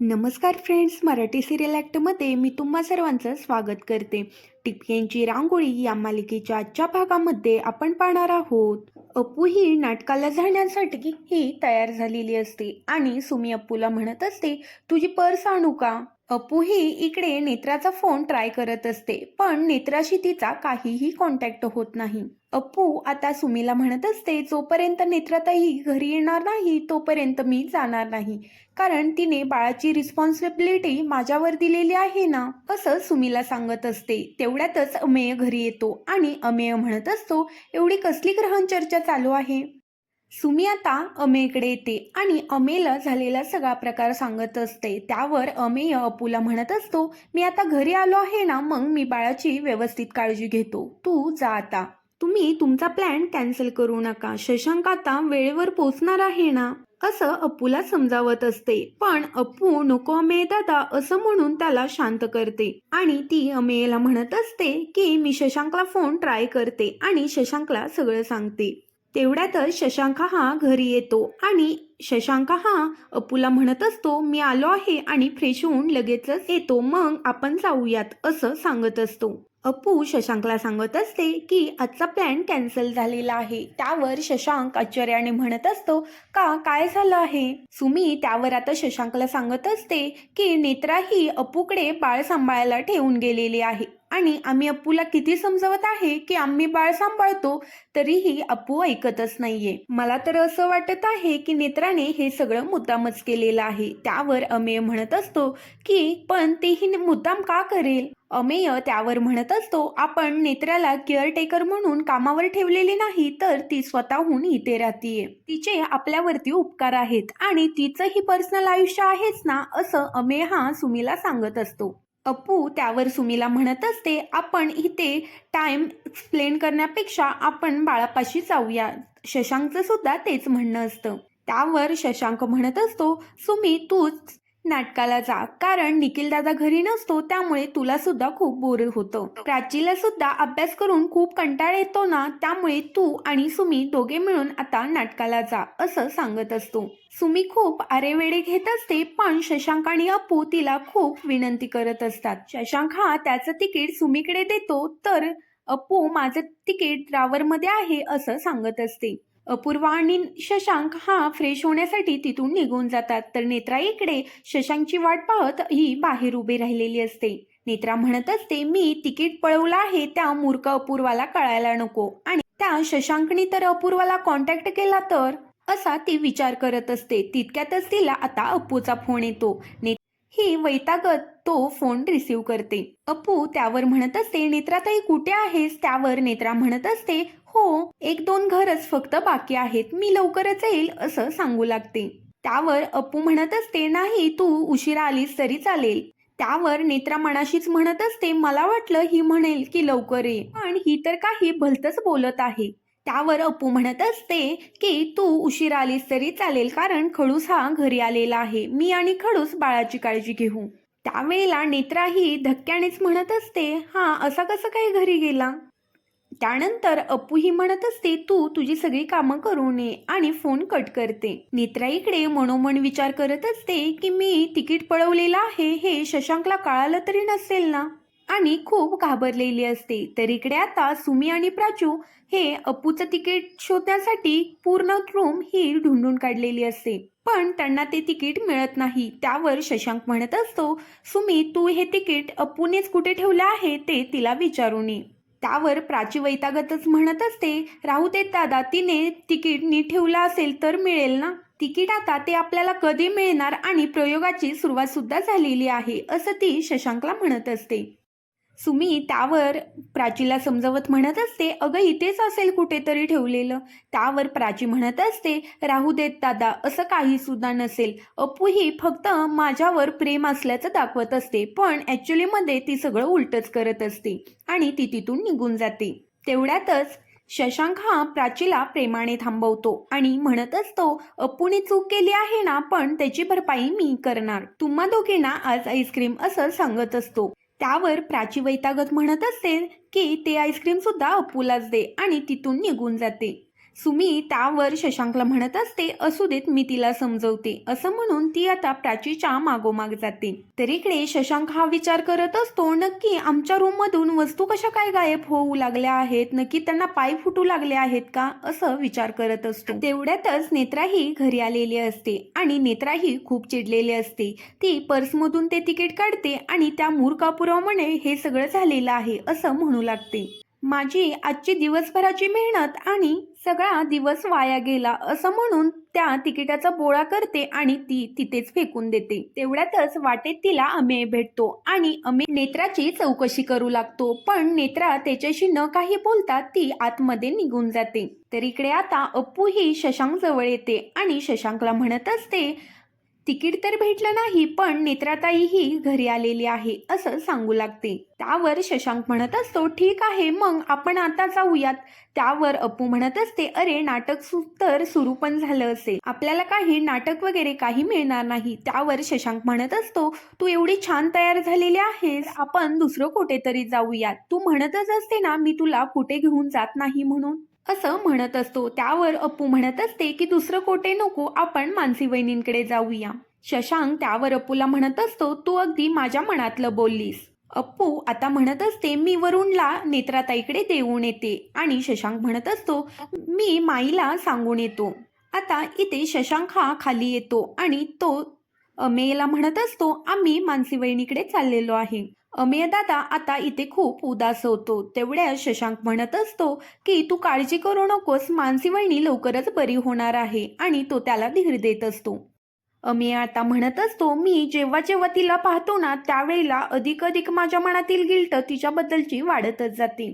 नमस्कार friends Marathi serial ॲक्टमध्ये मी तुम्हा सर्वांचं स्वागत करते. टिपक्यांची रांगोळी या मालिकेच्या आजच्या भागामध्ये आपण पाहणार आहोत. अप्पू ही नाटकाला जाण्यासाठी ही तयार झालेली असते आणि सुमी अप्पूला म्हणत असते तुझी पर्स आणू का? अप्पू ही इकडे नेत्राचा फोन ट्राय करत असते पण नेत्राशी तिचा काहीही कॉन्टॅक्ट होत नाही. अप्पू आता सुमीला म्हणत असते जोपर्यंत नेत्राताई घरी येणार नाही तोपर्यंत मी जाणार नाही. कारण तिने बाळाची रिस्पॉन्सिबिलिटी माझ्यावर दिलेली आहे ना असं सुमीला सांगत असते. तेवढ्यातच अमेय घरी येतो आणि अमेय म्हणत असतो एवढी कसली ग्रहण चर्चा चालू आहे? सुमी आता अमेयकडे येते आणि अमेयला झालेला सगळा प्रकार सांगत असते. त्यावर अमेय अपूला म्हणत असतो मी आता घरी आलो आहे ना मग मी बाळाची व्यवस्थित काळजी घेतो. तू जा आता. तुम्ही तुमचा प्लॅन कॅन्सल करू नका. शशांक आता वेळेवर पोचणार आहे ना? असं अप्पूला समजावत असते. पण अप्पू नको अमेय दादा असं म्हणून त्याला शांत करते. आणि ती अमेयला म्हणत असते की मी शशांकला फोन ट्राय करते आणि शशांकला सगळं सांगते. तेवढ्यातच शशांक हा घरी येतो आणि शशांक हा अप्पूला म्हणत असतो मी आलो आहे आणि फ्रेश होऊन लगेचच येतो. मग आपण जाऊयात असं सांगत असतो. अप्पू शशांकला सांगत असते की आजचा प्लॅन कॅन्सल झालेला आहे. त्यावर शशांक आश्चर्याने म्हणत असतो का? काय झालं आहे? सुमी त्यावर आता शशांकला सांगत असते की नेत्रा ही अप्पूकडे बाळ सांभाळायला ठेवून गेलेली आहे. आणि आम्ही अप्पूला किती समजवत आहे की आम्ही बाळ सांभाळतो तरीही अप्पू ऐकतच नाहीये. मला तर असं वाटत आहे की नेत्राने हे सगळं मुद्दामच केलेलं आहे. त्यावर अमेय म्हणत असतो की पण तेही मुद्दाम का करेल? अमेय त्यावर म्हणत असतो आपण नेत्राला केअरटेकर म्हणून कामावर ठेवलेली नाही तर ती स्वतःहून इथे राहतीये. तिचे आपल्यावरती उपकार आहेत आणि तिचंही पर्सनल आयुष्य आहेच ना? असं अमेय हा सुमीला सांगत असतो. अप्पू त्यावर सुमीला म्हणत असते आपण इथे टाइम एक्सप्लेन करण्यापेक्षा आपण बाळापाशी जाऊया. शशांकचं सुद्धा तेच म्हणणं असतं. त्यावर शशांक म्हणत असतो सुमी तूच नाटकाला जा. कारण निखिल दादा घरी नसतो त्यामुळे तुला सुद्धा खूप बोर होतं. प्राचीला सुद्धा अभ्यास करून खूप कंटाळ येतो ना त्यामुळे तू आणि सुमी दोघे मिळून आता नाटकाला जा असं सांगत असतो. सुमी खूप आरेवेडे घेत असते पण शशांक आणि अप्पू तिला खूप विनंती करत असतात. शशांक हा त्याचं तिकीट सुमीकडे देतो तर अप्पू माझं तिकीट ड्रावरमध्ये आहे असं सांगत असते. अपूर्वा आणि शशांक हा फ्रेश होण्यासाठी तिथून निघून जातात. तर नेत्रा इकडे शशांकची वाट पाहत ही बाहेर उभी राहिलेली असते. नेत्रा म्हणत असते मी तिकीट पळवलं आहे त्या मूर्ख अपूर्वाला कळायला नको. आणि त्या शशांकनी तर अपूर्वाला कॉन्टॅक्ट केला तर? असा ती विचार करत असते. तितक्यातच तिला आता अप्पूचा फोन येतो. ने ही वैतागत तो फोन रिसीव करते. अप्पू त्यावर म्हणत असते नेत्राताई कुठे आहेस? त्यावर नेत्रा म्हणत असते हो एक दोन घरच फक्त बाकी आहेत मी लवकरच येईल असं सांगू लागते. त्यावर अप्पू म्हणत असते नाही तू उशिरा आलीस तरी चालेल. त्यावर नेत्रा मनाशीच म्हणत असते मला वाटलं ही म्हणेल की लवकर ये. पण ही तर काही भलतच बोलत आहे. त्यावर अप्पू म्हणत असते की तू उशीर आलीस तरी चालेल कारण खडूस हा घरी आलेला आहे. मी आणि खडूस बाळाची काळजी घेऊ. त्यावेळेला नेत्रा ही धक्क्यानेच म्हणत असते हा असा कसं काय घरी गेला? त्यानंतर अप्पू ही म्हणत असते तू तुझी सगळी कामं करू नये आणि फोन कट करते. नेत्रा इकडे मनोमन विचार करत असते की मी तिकीट पळवलेलं आहे हे शशांकला कळालं तरी नसेल ना? आणि खूप घाबरलेली असते. तर इकडे आता सुमी आणि प्राचू हे अप्पूचं तिकीट शोधण्यासाठी पूर्ण रूम ही ढूंढून काढलेली असते. पण त्यांना ते तिकीट मिळत नाही. त्यावर शशांक म्हणत असतो सुमी तू हे तिकीट अप्पूनेच कुठे ठेवलं आहे ते तिला विचारू नये. त्यावर प्राची वैतागतच म्हणत असते राहू देत दादा तिने तिकीट नीट ठेवलं असेल तर मिळेल ना? तिकीट आता ते आपल्याला कधी मिळणार आणि प्रयोगाची सुरुवात सुद्धा झालेली आहे असं ती शशांकला म्हणत असते. सुमी त्यावर प्राचीला समजवत म्हणत असते अगं इथेच असेल कुठेतरी ठेवलेलं. त्यावर प्राची म्हणत असते राहू देत दादा असं काही सुद्धा नसेल. अप्पू ही फक्त माझ्यावर प्रेम असल्याचं दाखवत असते पण ॲक्च्युलीमध्ये ती सगळं उलटच करत असते आणि ती तिथून निघून जाते. तेवढ्यातच शशांक हा प्राचीला प्रेमाने थांबवतो आणि म्हणत असतो अप्पूने चूक केली आहे ना पण त्याची भरपाई मी करणार. तुम्हा दोघींना आज आईस्क्रीम असं सांगत असतो. त्यावर प्राची वैतागत म्हणत असेल की ते आईस्क्रीम सुद्धा अप्पूलाच दे आणि तिथून निघून जाते. सुमी त्यावर शशांकला म्हणत असते असू देत मी तिला समजवते. असं म्हणून ती आता प्राचीच्या मागोमाग जाते. तर इकडे शशांक हा विचार करत असतो नक्की आमच्या रूममधून वस्तू कशा काय गायब होऊ लागल्या आहेत? नक्की त्यांना पाय फुटू लागले आहेत का? असं विचार करत असतो. तेवढ्यातच नेत्राही घरी आलेली असते आणि नेत्राही खूप चिडलेली असते. ती पर्समधून ते तिकीट काढते आणि त्या मूर्खापुरामुळे हे सगळं झालेलं आहे असं म्हणू लागते. माझी आजची दिवसभराची मेहनत आणि सगळा दिवस वाया गेला असं म्हणून त्या तिकिटाचा बोळा करते आणि ती तिथेच फेकून देते. तेवढ्यातच वाटेत तिला अमेय भेटतो आणि अमे नेत्राची चौकशी करू लागतो. पण नेत्रा त्याच्याशी न काही बोलता ती आतमध्ये निघून जाते. तर इकडे आता अप्पू ही शशांक जवळ येते आणि शशांकला म्हणत असते तिकीट तर भेटलं नाही पण नेत्राताई ही घरी आलेली आहे असं सांगू लागते. त्यावर शशांक म्हणत असतो ठीक आहे मग आपण आता जाऊयात. त्यावर अप्पू म्हणत असते अरे नाटक सु- तर सुरू पण झालं असेल. आपल्याला काही नाटक वगैरे काही मिळणार नाही. त्यावर शशांक म्हणत असतो तू एवढी छान तयार झालेली आहेस आपण दुसरं कुठेतरी जाऊयात. तू म्हणतच असते ना मी तुला कुठे घेऊन जात नाही म्हणून. असं म्हणत असतो. त्यावर अप्पू म्हणत असते की दुसरं कोठे नको आपण मानसी वहिनींकडे जाऊया. शशांक त्यावर अप्पूला म्हणत असतो तू अगदी माझ्या मनातलं बोललीस. अप्पू आता म्हणत असते मी वरुणला नेत्राताईकडे देऊन येते. आणि शशांक म्हणत असतो मी माईला सांगून येतो. आता इथे शशांक हा खाली येतो आणि तो अमेयला म्हणत असतो आम्ही मानसी वहिनीकडे चाललेलो आहे. अमेयदादा आता इथे खूप उदास होतो. तेवढ्या शशांक म्हणत असतो की तू काळजी करू नकोस. मानसी वहिनी लवकरच बरी होणार आहे. आणि तो त्याला धीर देत असतो. अमेय आता म्हणत असतो मी जेव्हा जेव्हा तिला पाहतो ना त्यावेळेला अधिक अधिक माझ्या मनातील गिल्ट तिच्याबद्दलची वाढतच जाते.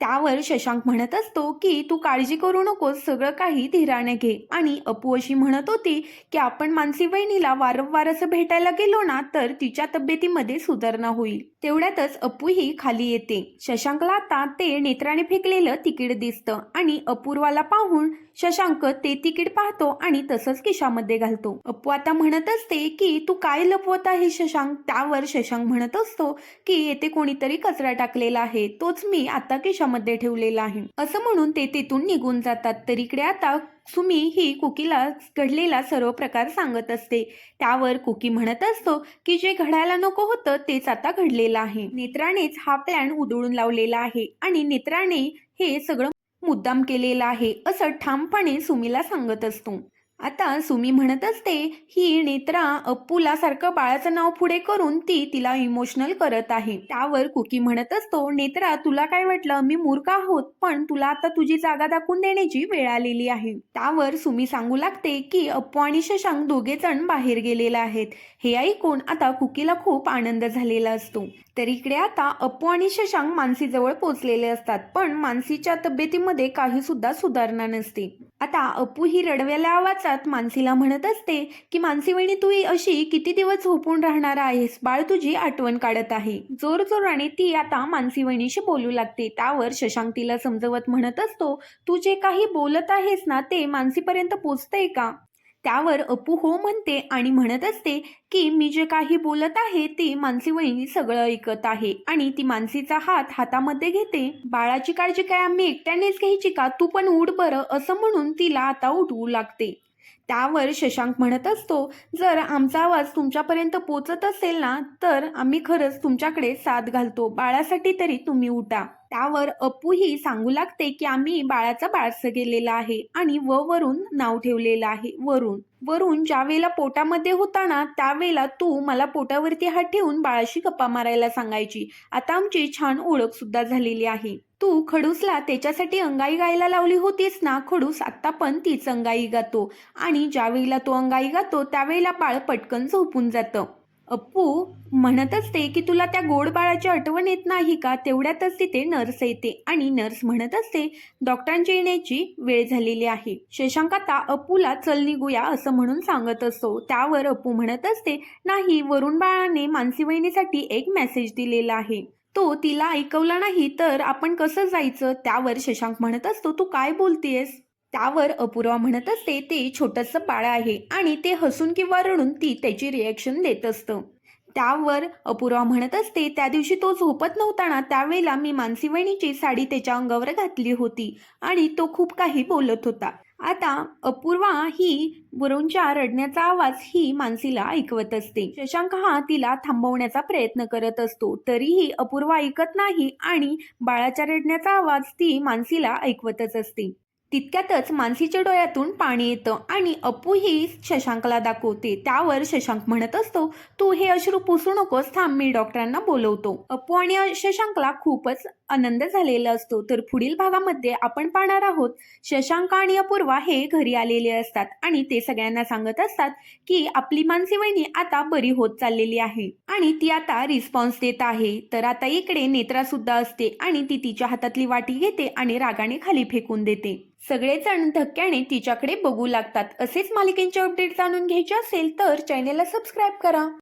त्यावर शशांक म्हणत असतो की तू काळजी करू नकोस सगळं काही धीराने घे. आणि अपू अशी म्हणत होती की आपण मानसी वहिनीला वारंवार असं भेटायला गेलो ना तर तिच्या तब्येतीमध्ये सुधारणा होईल. तेवढ्यातच अपूही खाली येते. शशांकला आता ते नेत्राने फेकलेलं तिकीट दिसतं आणि अपूर्वाला पाहून शशांक ते तिकीट पाहतो आणि तसंच खिशामध्ये घालतो. अप्पू आता म्हणत असते की तू काय लपवत आहे शशांक? त्यावर शशांक म्हणत असतो की येथे कोणीतरी कचरा टाकलेला आहे. तोच मी आता खिशामध्ये ठेवलेला आहे. असं म्हणून ते तिथून निघून जातात. तर इकडे आता सुमी ही कुकीला घडलेला सर्व प्रकार सांगत असते. त्यावर कुकी म्हणत असतो की जे घडायला नको होतं तेच आता घडलेलं आहे. नेत्रानेच हा प्लॅन उधळून लावलेला आहे आणि नेत्राने हे सगळं मुद्दाम केलेला आहे असं ठामपणे सुमीला सांगत असतो. आता सुमी म्हणत असते ही नेत्रा अप्पूला सारखं बाळाचं नाव पुढे करून ती तिला इमोशनल करत आहे. त्यावर कुकी म्हणत असतो नेत्रा तुला काय वाटलं? मी मूर्ख आहोत पण तुला आता तुझी जागा दाखवून देण्याची वेळ आलेली आहे. त्यावर सुमी सांगू लागते की अप्पू आणि शशांक दोघे जण बाहेर गेलेले आहेत. हे ऐकून आता कुकीला खूप आनंद झालेला असतो. तर इकडे आता अप्पू आणि शशांक मानसीजवळ पोचलेले असतात पण मानसीच्या तब्येतीमध्ये काही सुद्धा सुधारणा नसते. आता अपू ही रडव्याला आवाजात मानसीला म्हणत असते की मानसी वहिनी तू अशी किती दिवस झोपून राहणार आहेस? बाळ तुझी आठवण काढत आहे. जोर जोराने ती आता मानसी वहिनीशी बोलू लागते. त्यावर शशांक तिला समजवत म्हणत असतो तू जे काही बोलत आहेस ना ते मानसीपर्यंत पोचतंय का? त्यावर अपू हो म्हणते आणि म्हणत असते की मी जे काही बोलत आहे ती मानसी वहिनी सगळं ऐकत आहे आणि ती मानसीचा हात हातामध्ये घेते. बाळाची काळजी काय आम्ही एकट्यानेच घ्यायची का? तू पण उठ बरं असं म्हणून तिला आता उठवू लागते. त्यावर शशांक म्हणत असतो जर आमचा आवाज तुमच्यापर्यंत पोचत असेल ना तर आम्ही खरंच तुमच्याकडे साथ घालतो. बाळासाठी तरी तुम्ही उठा. त्यावर अप्पू ही सांगू लागते की आम्ही बाळाचा बाळसं गेलेला आहे आणि व वरून नाव ठेवलेलं आहे वरून. वरून ज्या वेळेला पोटामध्ये होता ना त्यावेळेला तू मला पोटावरती हात ठेवून बाळाशी गप्पा मारायला सांगायची. आता आमची छान ओळख सुद्धा झालेली आहे. तू खडूसला त्याच्यासाठी अंगाई गायला लावली होतीस ना? खडूस आत्ता पण तीच अंगाई गातो. आणि ज्यावेळेला तो अंगाई गातो त्यावेळेला बाळ पटकन झोपून जातं. अप्पू म्हणत असते की तुला त्या गोड बाळाची आठवण येत नाही का? तेवढ्यातच तिथे नर्स येते. आणि नर्स म्हणत असते डॉक्टरांची येण्याची वेळ झालेली आहे. शशांक आता अप्पूला चल निघूया असं म्हणून सांगत असतो. त्यावर अप्पू म्हणत असते नाही वरुण बाळाने मानसी वहिनीसाठी एक मेसेज दिलेला आहे. तो तिला ऐकवला नाही तर आपण कसं जायचं? त्यावर शशांक म्हणत असतो तू काय बोलतेस त्यावर अपूर्वा म्हणत असते ते छोटंसं बाळ आहे आणि ते हसून किंवा रडून ती त्याची रिॲक्शन देत असतं. त्यावर अपूर्वा म्हणत असते त्या दिवशी तो झोपत नव्हता ना त्यावेळेला मी मानसी वहिनीची साडी त्याच्या अंगावर घातली होती आणि तो खूप काही बोलत होता. आता अपूर्वा ही वरुणच्या रडण्याचा आवाज ही मानसीला ऐकवत असते. शशांक हा तिला थांबवण्याचा प्रयत्न करत असतो. तरीही अपूर्वा ऐकत नाही आणि बाळाच्या रडण्याचा आवाज ती मानसीला ऐकवतच असते. तितक्यातच मानसीच्या डोळ्यातून पाणी येतं आणि अप्पू ही शशांकला दाखवते. त्यावर शशांक म्हणत असतो तू हे अश्रू पुसू नकोस थांब मी डॉक्टरांना बोलवतो. अप्पू आणि शशांकला खूपच आनंद झालेला असतो. तर पुढील भागामध्ये आपण पाहणार आहोत शशांक आणि अपूर्वा हे घरी आलेले असतात आणि ते सगळ्यांना सांगत असतात की आपली मानसी वहिनी आता बरी होत चाललेली आहे आणि ती आता रिस्पॉन्स देत आहे. तर आता इकडे नेत्रा सुद्धा असते आणि ती तिच्या हातातली वाटी घेते आणि रागाने खाली फेकून देते. सगळेजण धक्क्याने तिच्याकडे बघू लागतात. असेच मालिकेंचे अपडेट जाणून घ्यायचे असेल तर चॅनेलला सबस्क्राईब करा.